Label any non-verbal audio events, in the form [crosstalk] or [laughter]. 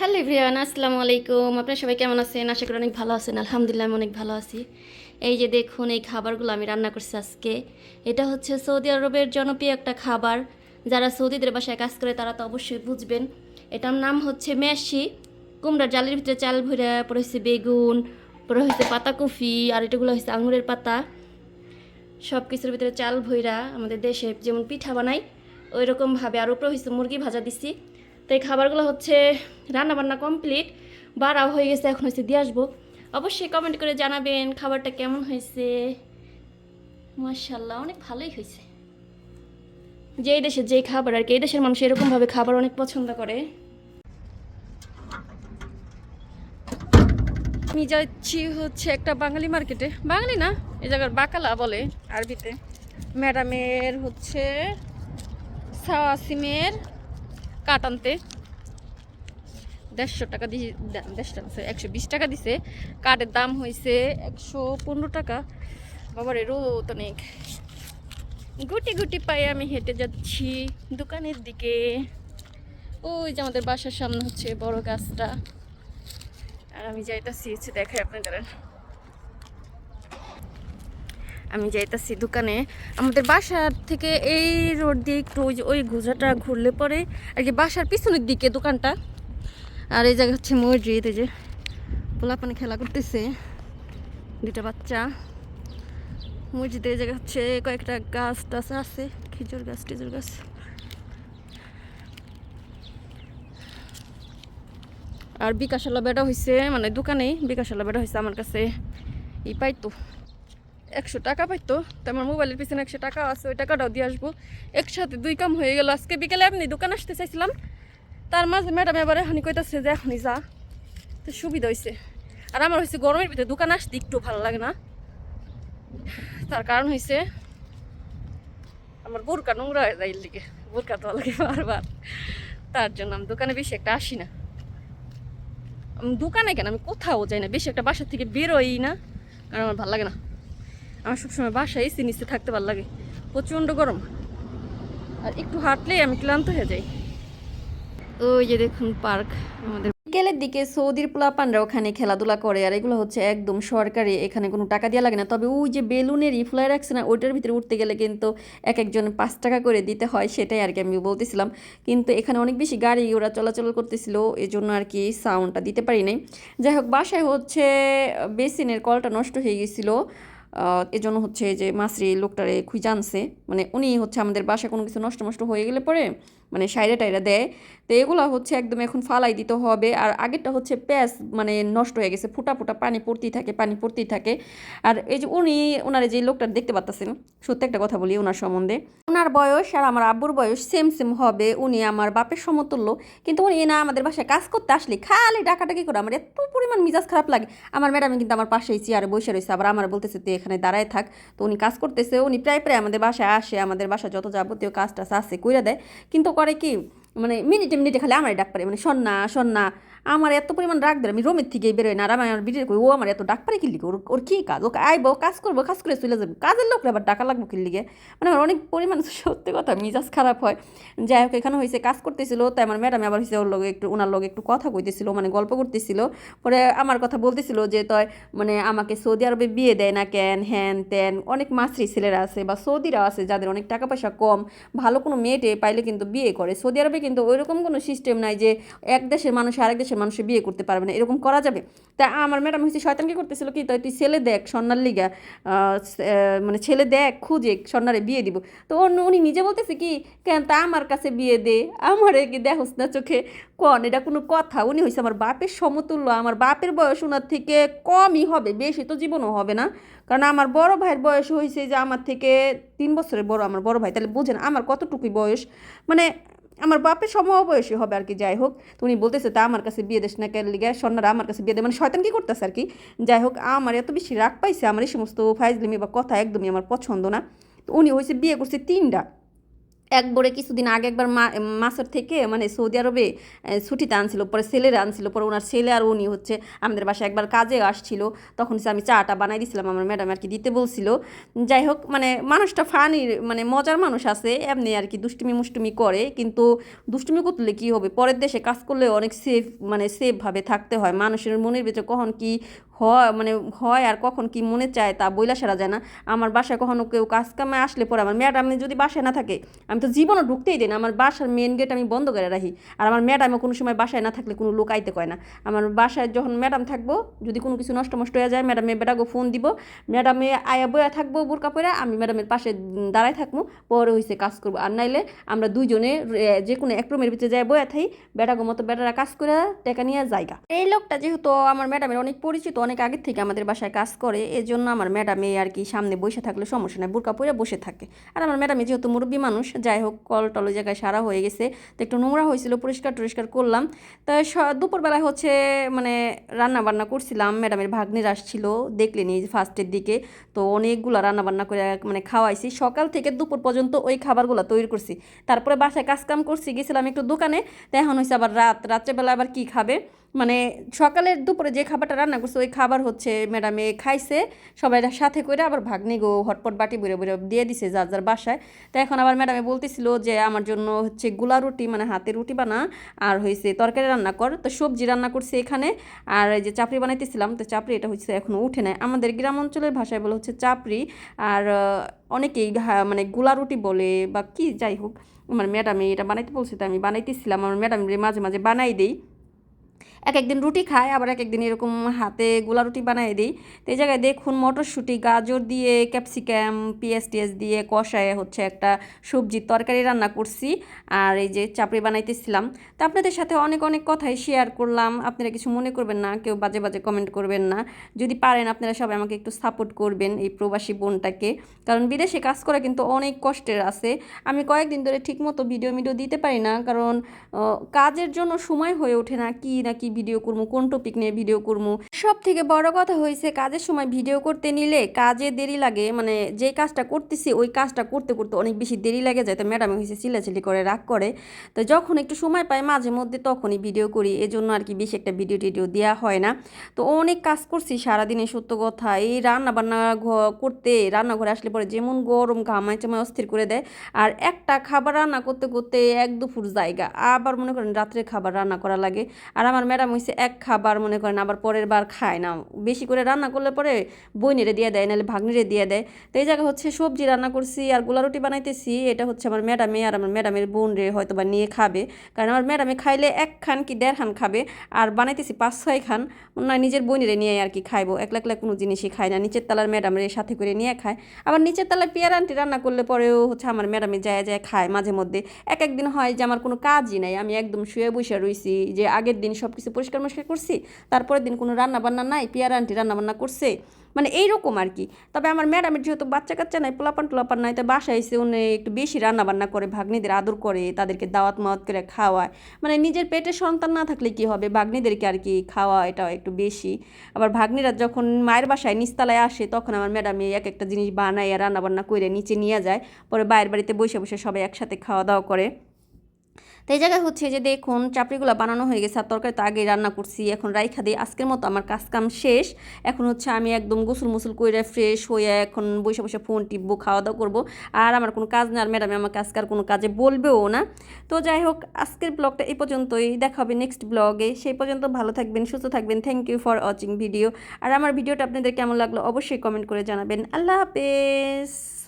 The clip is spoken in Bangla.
হ্যালো এভরিওয়ান, আসসালামু আলাইকুম। আপনারা সবাই কেমন আছেন? আশা করি অনেক ভালো আছেন। আলহামদুলিল্লাহ, আমি অনেক ভালো আছি। এই যে দেখুন, এই খাবারগুলো আমি রান্না করছি আজকে। এটা হচ্ছে সৌদি আরবের জনপ্রিয় একটা খাবার। যারা সৌদিদের বাসায় কাজ করে, তারা তো অবশ্যই বুঝবেন। এটার নাম হচ্ছে মেশি কুমড়ার জালের ভিতরে চাল ভরে পরে হচ্ছে বেগুন, পরে হচ্ছে পাতাকপি, আর এটাগুলো হচ্ছে আঙুরের পাতা। সব কিছুর ভিতরে চাল ভইরা আমাদের দেশে যেমন পিঠা বানাই ওই রকমভাবে আর উপরে হচ্ছে মুরগি ভাজা দিছি। তো এই খাবারগুলো হচ্ছে রান্না বান্না কমপ্লিট বাড়াও হয়ে গেছে, এখন হচ্ছে দিয়ে আসব। অবশ্যই কমেন্ট করে জানাবেন খাবারটা কেমন হয়েছে। মার্শাল্লাহ অনেক ভালোই হয়েছে। যেই দেশের যেই খাবার আর কি, এই দেশের মানুষ এরকমভাবে খাবার অনেক পছন্দ করে। আমি যাচ্ছি হচ্ছে একটা বাঙালি মার্কেটে বাঙালি না এ জায়গার বাকালা বলে আরবিতে। ম্যাডামের হচ্ছে সাওয়াসিমের কাট আনতে দেড়শো টাকা দিয়ে দেড়শো টাকা একশো বিশ টাকা দিছে। কাঠের দাম হয়েছে একশো পনেরো টাকা। বাবার, রোদ অনেক। গুটি গুটি পায়ে আমি হেঁটে যাচ্ছি দোকানের দিকে। ওই যে আমাদের বাসার সামনে হচ্ছে বড় গাছটা। আর আমি যাইতাছি দেখাই আপনাদের। আমি যাইতাছি দোকানে। আমাদের বাসার থেকে এই রোড দিয়ে একটু ওই ওই গোজাটা ঘুরলে পরে আর কি বাসার পিছনের দিকে দোকানটা। আর এই জায়গা হচ্ছে মসজিদ, এই যে পোলাপানি খেলা করতেছে দুটা বাচ্চা। মসজিদের জায়গা হচ্ছে কয়েকটা গাছ টাছ আছে, খেজুর গাছ, টেজুর গাছ। আর বিকাশালা বেটা হয়েছে মানে দোকানেই বিকাশালা বেটা হয়েছে আমার কাছে। ই পাইতো একশো টাকা পাইতো, তো আমার মোবাইলের পিছনে একশো টাকা আছে, ওই টাকাটাও দিয়ে আসব। একসাথে দুই কাম হয়ে গেল। আজকে বিকেলে এমনি দোকান আসতে চাইছিলাম। তার মাঝে ম্যাডাম এবারে এখনই কইতাছে যে এখনই যা। তো সুবিধা হয়েছে আর আমার হয়েছে গরমের ভিতরে দোকান আসতে একটু ভালো লাগে না। তার কারণ হয়েছে আমার বোরকা নোংরা হয়ে যায় দিকে বোরকা তো লাগে বারবার। তার জন্য আমি দোকানে বেশি একটা আসি না। দোকানে কেন? আমি কোথাও যাই না। বেশি একটা বাসার থেকে বেরোই না। কারণ আমার ভালো লাগে না। আমার সবসময় বাসায় এসি নিচে থাকতে ভালো লাগে। প্রচণ্ড গরম। আর একটু হাঁটলেই আমি ক্লান্ত হয়ে যাই। ওই যে দেখুন পার্ক আমাদের। বিকেলের দিকে সৌদির পোলাপানরা ওখানে খেলাধুলা করে, আর এগুলো হচ্ছে একদম সরকারি, এখানে কোনো টাকা দেওয়া লাগে না। তবে ওই যে বেলুনের ইফলাই রাখছে না, ওইটার ভিতরে উঠতে গেলে কিন্তু এক একজন পাঁচ টাকা করে দিতে হয়, সেটাই আর কি আমি বলতেছিলাম। কিন্তু এখানে অনেক বেশি গাড়ি, ওরা চলাচল করতেছিল জন্য আর কি সাউন্ডটা দিতে পারি নাই। যাই হোক, বাসায় হচ্ছে, বেসিনের কলটা নষ্ট হয়ে গেছিল। এজন্য হচ্ছে যে মাসরি লোকটারে খুঁজে আনছে। মানে উনি হচ্ছে আমাদের বাসায় কোনো কিছু নষ্ট নষ্ট হয়ে গেলে পরে মানে সাইডে টাইরে দেয়। তো এগুলো হচ্ছে একদম এখন ফালাই দিতে হবে। আর আগেরটা হচ্ছে প্যাঁচ মানে নষ্ট হয়ে গেছে, ফুটা ফুটা পানি পড়তেই থাকে, পানি পড়তেই থাকে। আর এই যে উনি ওনার যে লোকটা দেখতে পাচ্ছেন সত্যি একটা কথা বলি ওনার সম্বন্ধে। ওনার বয়স আর আমার আব্বুর বয়স সেম সেম হবে। উনি আমার বাপের সমতুল্য। কিন্তু উনি না আমাদের বাসায় কাজ করতে আসলে খালি ডাকাটাকি করে আমার এত পরিমাণ মিজাজ খারাপ লাগে। আমার ম্যাডাম কিন্তু আমার পাশেই চেয়ারে বসে রয়েছে, আবার আমার বলতেছে, তুই এখানে দাঁড়ায় থাক। তো উনি কাজ করতেছে। উনি প্রায় প্রায় আমাদের বাসায় আসে, আমাদের বাসায় যত যাবতীয় কাজ টাজ আছে কইরা দেয়। কিন্তু করে কি? মানে মিনিটে মিনিটে খালি আমার ডাক পারে। মানে সন্না সন্না আমার এত পরিমাণ রাগ দেয় আমি রোমের থেকেই বেরোয় না। আর আমি আমার বিটির কই, ও আমার এত ডাক পারে কিনলি ওর ওর কী কাজ? ওকে আইবো কাজ করব, কাজ করে চলে যাব। কাজের লোকরা আবার টাকা লাগবো কিনলিগে মানে আমার অনেক পরিমাণ [laughs] সত্যি কথা, মিজাজ খারাপ হয়। যাই হোক, এখানে হয়েছে কাজ করতেছিল, তাই আমার ম্যাডাম আবার হয়েছে ওর লগে একটু ওনার লগে একটু কথা কইতেছিল মানে গল্প করতেছিল। পরে আমার কথা বলতেছিল যে, তয় মানে আমাকে সৌদি আরবে বিয়ে দেয় না কেন? হ্যান ত্যান অনেক মাসরি ছেলেরা আছে বা সৌদিরা আছে যাদের অনেক টাকা পয়সা কম, ভালো কোনো মেয়েটে পাইলে কিন্তু বিয়ে করে। সৌদি আরবে কিন্তু ওইরকম কোনো সিস্টেম নাই যে, এক দেশের মানুষ আরেক দেশের মানুষে বিয়ে করতে পারবে না। এরকম করা যাবে? তা আমার ম্যাডাম হচ্ছে শয়তান কি করতেছিল কি? তাই তুই ছেলে দেখ সন্ন্যার লিগা স- মানে ছেলে দেখ, খুঁজে সন্ন্যারে বিয়ে দিব। তো অন্য- উনি নিজে বলতেছে কি, কেন তা আমার কাছে বিয়ে দে, আমারে কি দেখোস না চোখে? কন, এটা কোনো কথা? উনি হয়েছে আমার বাপের সমতুল্য। আমার বাপের বয়স ওনার থেকে কমই হবে, বেশি তো জীবনও হবে না। কারণ আমার বড় ভাইয়ের বয়স হয়েছে যে আমার থেকে তিন বছরের বড়, আমার বড় ভাই। তাহলে বুঝেন আমার কতটুকুই বয়স? মানে আমার বাপের সমবয়সী হবে আর কি, যাই হোক। তো উনি বলতেছে, তা আমার কাছে বিয়ে দেশ না কেন লিগে? সন্ন্যারা আমার কাছে বিয়ে দেয়। মানে শয়তান কি করতেছে আর কি? যাই হোক, আমার এত বেশি রাগ পাইছে, আমার এই সমস্ত ফাইজলিমি বা কথা একদমই আমার পছন্দ না। তো উনি হয়েছে বিয়ে করছে তিনটা। একবারে কিছুদিন আগে একবার মাসের থেকে মানে সৌদি আরবে ছুটিতে আনছিল, পরে ছেলেরা আনছিল, পরে ওনার ছেলে আর উনি হচ্ছে আমাদের বাসায় একবার কাজে আসছিল। তখন সে আমি চাটা বানাই দিছিলাম, আমার ম্যাডাম আর কি দিতে বলছিল। যাই হোক মানে মানুষটা ফানি মানে মজার মানুষ আছে, এমনি আর কি দুষ্টুমি মুষ্টুমি করে, কিন্তু দুষ্টুমি করলে কি হবে? পরের দেশে কাজ করলে অনেক সেফ মানে সেফভাবে থাকতে হয়। মানুষের মনের ভিতরে কখন কি হয় মানে হয় আর কখন কি মনে চায় তা বইলা সেরা যায় না। আমার বাসায় কখনো কেউ কাজ কামে আসলে পরে আমার ম্যাডাম যদি বাসায় না থাকে, আমি তো জীবনও ঢুকতেই দিই না। আমার বাসার মেন গেট আমি বন্ধ করে রাখি। আর আমার ম্যাডামও কোনো সময় বাসায় না থাকলে কোনো লোক আইতে কয় না। আমার বাসায় যখন ম্যাডাম থাকব, যদি কোনো কিছু নষ্ট নষ্ট হয়ে যায়, ম্যাডামে বেটাকে ফোন দিব। ম্যাডামে আয়া বয়া থাকব বোরকা পরে আমি ম্যাডামের পাশে দাঁড়ায় থাকব, পরে হয়েছে কাজ করব। আর নাইলে আমরা দুইজনে যে কোনো এক রুমের ভিতরে যাই বয়া থাই, বেটাগো মতো বেটারা কাজ করে টেকা নিয়ে জায়গা এই লোকটা যেহেতু আমার ম্যাডামের অনেক পরিচিত অনেক আগের থেকে আমাদের বাসায় কাজ করে এই জন্য আমার ম্যাডামে আর কি সামনে বসে থাকলে সমস্যা নেই, বোরকা পরে বসে থাকে। আর আমার ম্যাডামে যেহেতু মুরব্বী মানুষ, যাই হোক, কল টল জায়গায় সারা হয়ে গেছে, তো একটু নোংরা হয়েছিল, পরিষ্কার টরিষ্কার করলাম। তো দুপুরবেলায় হচ্ছে মানে রান্না বান্না করছিলাম, ম্যাডামের ভাগ্নির আসছিল, দেখলেনি ফার্স্টের দিকে, তো অনেকগুলো রান্না বান্না করে মানে খাওয়াইছি। সকাল থেকে দুপুর পর্যন্ত ওই খাবারগুলো তৈরি করছি। তারপরে বাসায় কাজ কাম করছি, গেছিলাম একটু দোকানে, তো এখন হয়েছে আবার রাত, রাত্রেবেলা আবার কি খাবে? মানে সকালের দুপুরে যে খাবারটা রান্না করছে, ওই খাবার হচ্ছে ম্যাডামে খাইছে, সবাই সাথে করে আবার ভাগ্নি গো হটপট বাটি বুড়ে বুড়ে দিয়ে দিছে যার যার বাসায়। তো এখন আবার ম্যাডামে বলতেছিল যে আমার জন্য হচ্ছে গুলা রুটি মানে হাতে রুটি বানা, আর হয়েছে তরকারি রান্না কর। তো সবজি রান্না করছে এখানে, আর এই যে চাপড়ি বানাইতেছিলাম, তো চাপড়ি এটা হচ্ছে এখনও উঠে নেয় আমাদের গ্রাম অঞ্চলের ভাষায় বলে হচ্ছে চাপড়ি, আর অনেকেই মানে গুলা রুটি বলে বা কি যাই হোক, আমার ম্যাডামে এটা বানাইতে বলছে, তো আমি বানাইতেছিলাম। আমার ম্যাডাম মাঝে মাঝে বানাই দিই। এক একদিন রুটি খায়, আবার এক একদিন এরকম হাতে গোলা রুটি বানিয়ে দিই। তো এই জায়গায় দেখুন মটরশুঁটি, গাজর দিয়ে ক্যাপসিকাম, পিঁয়াজ টিয়াজ দিয়ে কষায় হচ্ছে একটা সবজির তরকারি রান্না করছি আর এই যে চাপড়ি বানাইতেছিলাম। তো আপনাদের সাথে অনেক অনেক কথাই শেয়ার করলাম। আপনারা কিছু মনে করবেন না, কেউ বাজে বাজে কমেন্ট করবেন না। যদি পারেন আপনারা সবাই আমাকে একটু সাপোর্ট করবেন এই প্রবাসী বোনটাকে। কারণ বিদেশে কাজ করা কিন্তু অনেক কষ্টের আছে। আমি কয়েকদিন ধরে ঠিকমতো ভিডিও মিডিও দিতে পারি না, কারণ কাজের জন্য সময় হয়ে ওঠে না, কি না কি ভিডিও করব কোন টপিক নিয়ে ভিডিও করব সব থেকে বড় কথা হয়েছে কাজের সময় ভিডিও করতে নিলে কাজে দেরি লাগে মানে যে কাজটা করতেছি ওই কাজটা করতে করতে অনেক বেশি দেরি লাগে যায় তো ম্যাডাম হয়েছে চিল্লাচিল্লি করে, রাগ করে। তো যখন একটু সময় পাই মাঝে মধ্যে তখনই ভিডিও করি, এজন্য আর কি বেশি একটা ভিডিও টিডিও দেওয়া হয় না। তো অনেক কাজ করছি সারাদিনে সত্য কথা, এই রান্না বান্না করতে, রান্নাঘরে আসলে পরে যেমন গরম ঘামায় চামায় অস্থির করে দেয়। আর একটা খাবার রান্না করতে করতে এক দুপুর জায়গা, আবার মনে করেন রাত্রে খাবার রান্না করা লাগে। আর আমার ম্যাডাম হয়েছে এক খাবার মনে করেন, আবার পরের বার খায় না। বেশি করে রান্না করলে পরে বইনেরে দিয়ে দেয়, নাহলে ভাগ্নিরে দিয়ে দেয়। তো এই জায়গায় হচ্ছে সবজি রান্না করছি আর গোলা রুটি বানাইতেছি, এটা হচ্ছে আমার ম্যাডামে আর আমার ম্যাডামের বোন রে হয়তো বা নিয়ে খাবে। কারণ আমার ম্যাডামে খাইলে এক খান কি দেড় খান খাবে, আর বানাইতেছি পাঁচ ছয় খান না নিজের বোনেরে নিয়ে আর কি খাইবো। একলা একলা কোনো জিনিসই খায় না, নিচের তলার ম্যাডামের সাথে করে নিয়ে খায়। আবার নিচের তলায় পেয়ার আন্টি রান্না করলে পরেও হচ্ছে আমার ম্যাডামে যায় যায় খায় মাঝে মধ্যে। এক একদিন হয় যে আমার কোনো কাজই নাই, আমি একদম শুয়ে বসে রয়েছি যে আগের দিন সব কিছু পরিষ্কার মরিষ্কার করছি, তারপরের দিন কোনো রান্না বান্না নাই, পেয়ার আন্টি রান্না বান্না করছে। মানে এইরকম আর কি। তবে আমার ম্যাডামের যেহেতু বাচ্চা কাচ্চা নাই, পোলাপান টোলাপান নাই, তো বাসায় এসে উনি একটু বেশি রান্না বান্না করে, ভাগ্নিদের আদর করে, তাদেরকে দাওয়াত মাওয়াত করে খাওয়ায়। মানে নিজের পেটে সন্তান না থাকলে কি হবে? ভাগ্নিদেরকে আর কি খাওয়া এটা একটু বেশি। আবার ভাগ্নিরা যখন মায়ের বাসায় নিচতলায় আসে, তখন আমার ম্যাডামে এক একটা জিনিস বানায় রান্না বান্না করে নিচে নিয়ে যায়। পরে বাইরের বাড়িতে বসে বসে সবাই একসাথে খাওয়া দাওয়া করে। তো এই জায়গায় হচ্ছে যে দেখুন, চাপড়িগুলো বানানো হয়ে গেছে, আর তরকারি তো আগেই রান্না করছি, এখন রাইখা দিই আজকের মতো আমার কাজ কাম শেষ। এখন হচ্ছে আমি একদম গোসল মুসল করে ফ্রেশ হয়ে এখন বসে বসে ফোন টিপবো, খাওয়া দাওয়া করব। আর আমার কোনো কাজ নেই, আর ম্যাডামে আমাকে আজকে আর কোনো কাজে বলবেও না। তো যাই হোক, আজকের ব্লগটা এই পর্যন্তই, দেখা হবে নেক্সট ব্লগে সেই পর্যন্ত ভালো থাকবেন, সুস্থ থাকবেন thank you for watching video আর আমার ভিডিওটা আপনাদের কেমন লাগল অবশ্যই কমেন্ট করে জানাবেন। আল্লাহ হাফেজ।